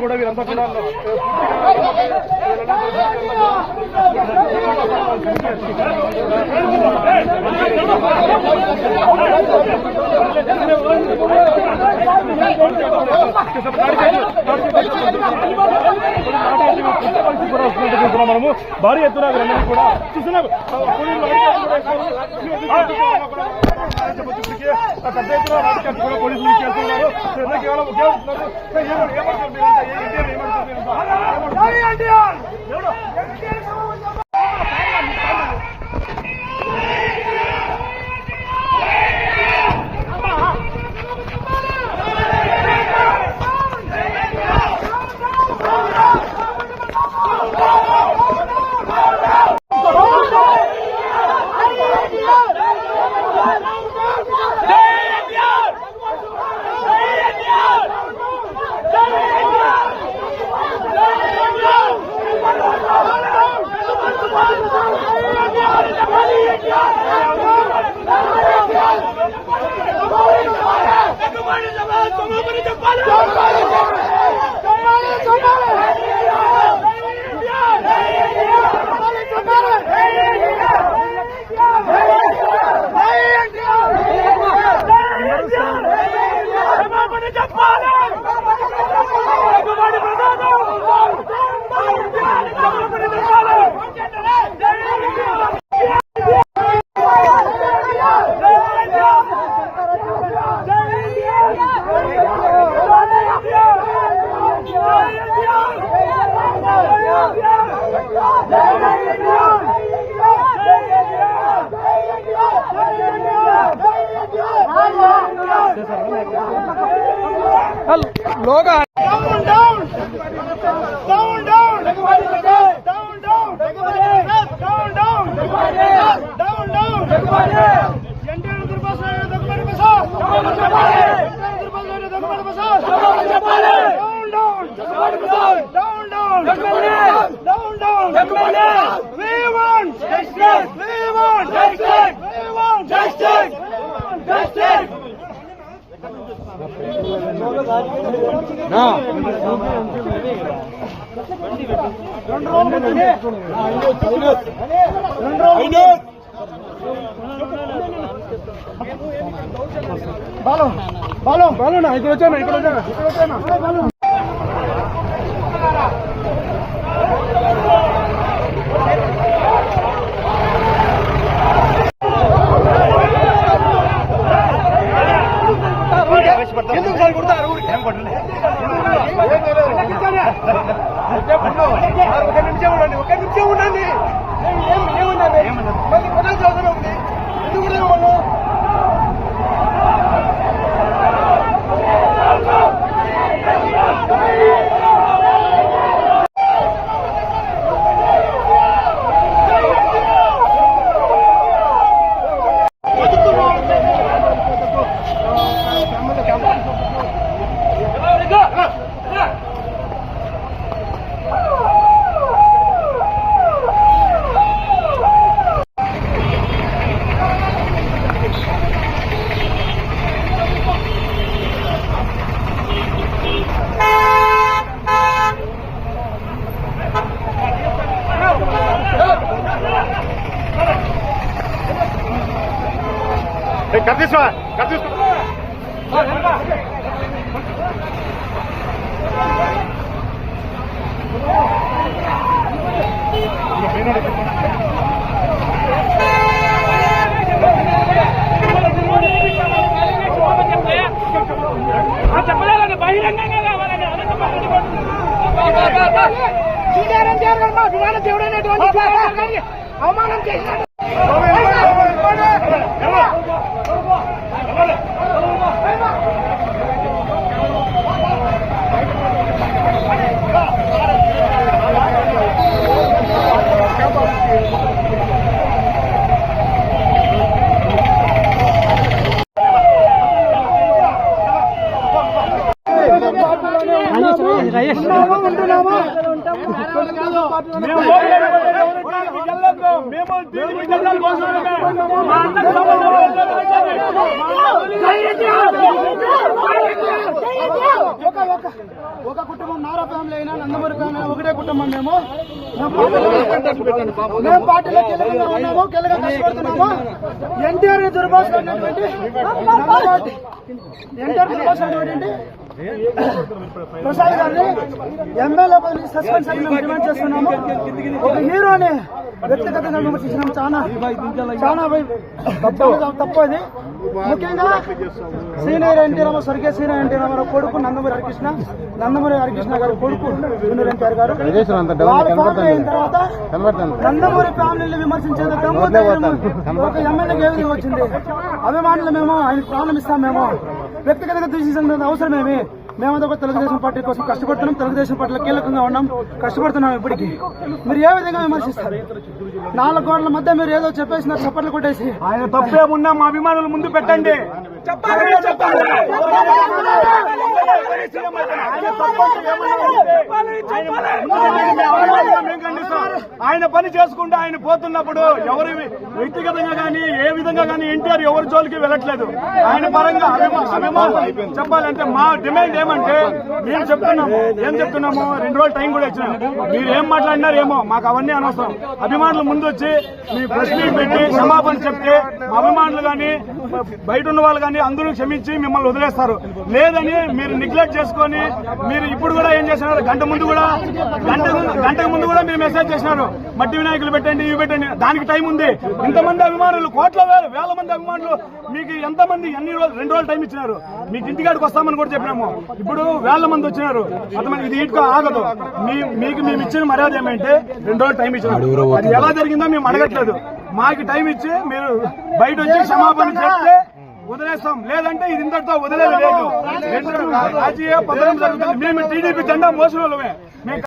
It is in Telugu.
కూడా వీరంతా కూడా మనము భారీ ఎత్తున వీరందరూ కూడా చూస్తున్నాం పెద్ద ఎత్తున పోలీసులు చేస్తున్నారు. ఏమంటారు? ఏమంటారు? మీరంతా? బాలో బాలో బాలో ఇక్కడ వచ్చాను ఇక్కడ వచ్చాను ఇక్కడ వచ్చాను బాలం ఎందుకు సార్ కొడతారు ఏం కొట్టలే ఒక నిమిషం ఉండండి ఒక నిమిషం ఉండండి. ఏమన్నా మళ్ళీ కొట్టాల్సిన అవసరం ఉంది. కట్ తీసుకో కట్ తీసుకో చెప్పలేదండి బహిరంగంగా కావాలండి అనంతబాబు జూనియర్ ఎన్టీఆర్ గారు మా విమాన దేవుడు అనేటువంటి కేసీఆర్ గారిని అవమానం చేసినట్టు ఉన్నామా? ఉంటున్నామా ఒక కుటుంబం నారా ఫ్యామిలీ అయినా నందమూరి ఫ్యామిలీ ఒకటే కుటుంబం మేము మేము పార్టీలో- కీలకంగా ఉన్నాము కష్టపడుతున్నాము ఎన్టీఆర్ని దుర్భాషలాడినటువంటి ఎన్టీఆర్ దుర్భాషలాడినటువంటి ప్రసాద్ గారిని ఎమ్మెల్యే పదవి మేము డిమాండ్ చేస్తున్నాము ఒక హీరోని వ్యక్తిగతంగా విమర్శించడం చాలా చాలా వై- చాలా తప్పు అది ముఖ్యంగా సీనియర్ ఎన్టీ రామ స్వర్గీయ సీనియర్ ఎన్టీ రామారావు కొడుకు నందమూరి హరికృష్ణ నందమూరి హరికృష్ణ గారు కొడుకు ఎన్టీఆర్ గారు. ఫ్యామిలీ అయిన తర్వాత నందమూరి ఫ్యామిలీని దమ్ము ధైర్యం ఒక విధంగా వచ్చింది అభిమానులు మేము ఆయన ప్రాణం ఇస్తాం మేము వ్యక్తిగతంగా తీసేసిన అవసరమేమి? మేమంతా కూడా తెలుగుదేశం పార్టీ కోసం కష్టపడుతున్నాం. తెలుగుదేశం పార్టీలో కీలకంగా ఉన్నాం. కష్టపడుతున్నాం ఇప్పటికీ. మీరు ఏ విధంగా విమర్శిస్తారు? నాలుగు గోడల మధ్య మీరు ఏదో చెప్పేసిన చప్పట్లు కొట్టేసి. ఆయన తప్పేమున్నా మా అభిమానులు ముందు పెట్టండి. చెప్పాలి చెప్పాలి. ఆయన పని చేసుకుంటూ ఆయన పోతున్నప్పుడు ఎవరు వ్యక్తిగతంగా కానీ ఏ విధంగా కానీ ఎన్టీఆర్ ఎవరి జోలికి వెళ్ళట్లేదు. ఆయన పరంగా అభిమానం చెప్పాలంటే మా డిమాండ్ ఏమంటే మేము చెప్తున్నాము. ఏం చెప్తున్నాము? రెండు రోజులు టైం కూడా ఇచ్చినాం. మీరు ఏం మాట్లాడినారు ఏమో మాకు అవన్నీ అనవసరం. అభిమానులు ముందు వచ్చి మీ ప్రెస్ మీట్ పెట్టి క్షమాపణ చెప్తే అభిమానులు కానీ బయట ఉన్న వాళ్ళు కానీ అందరూ క్షమించి మిమ్మల్ని వదిలేస్తారు. లేదని మీరు నెగ్లెక్ట్ చేసుకొని మీరు ఇప్పుడు కూడా ఏం చేసినారు గంట ముందు కూడా గంట గంటకు ముందు కూడా మీరు మెసేజ్ చేసినారు మట్టి వినాయకులు పెట్టండి ఇవి పెట్టండి. దానికి టైం ఉంది. ఇంతమంది అభిమానులు కోట్ల వేల వేల మంది అభిమానులు మీకు ఎంతమంది ఎన్ని రోజులు రెండు రోజులు టైం ఇచ్చినారు? మీకు ఇంటికాడికి వస్తామని కూడా చెప్పినాము. ఇప్పుడు వేల మంది వచ్చినారు. అంతమంది ఇది ఇటుగా ఆగదు. మీ మీకు మేము ఇచ్చిన మర్యాద ఏమంటే రెండు రోజులు టైం ఇచ్చినారు. అది ఎలా జరిగిందో మేము అడగట్లేదు. మాకు టైం ఇచ్చి మీరు బయట వచ్చి క్షమాపణ చెప్తే వదిలేస్తాం. లేదంటే ఇది ఇంతటితో వదిలేదు లేదు రాజకీయ పతనం జరుగుతుంది. మేము టీడీపీ జెండా మోసిన వాళ్ళమే.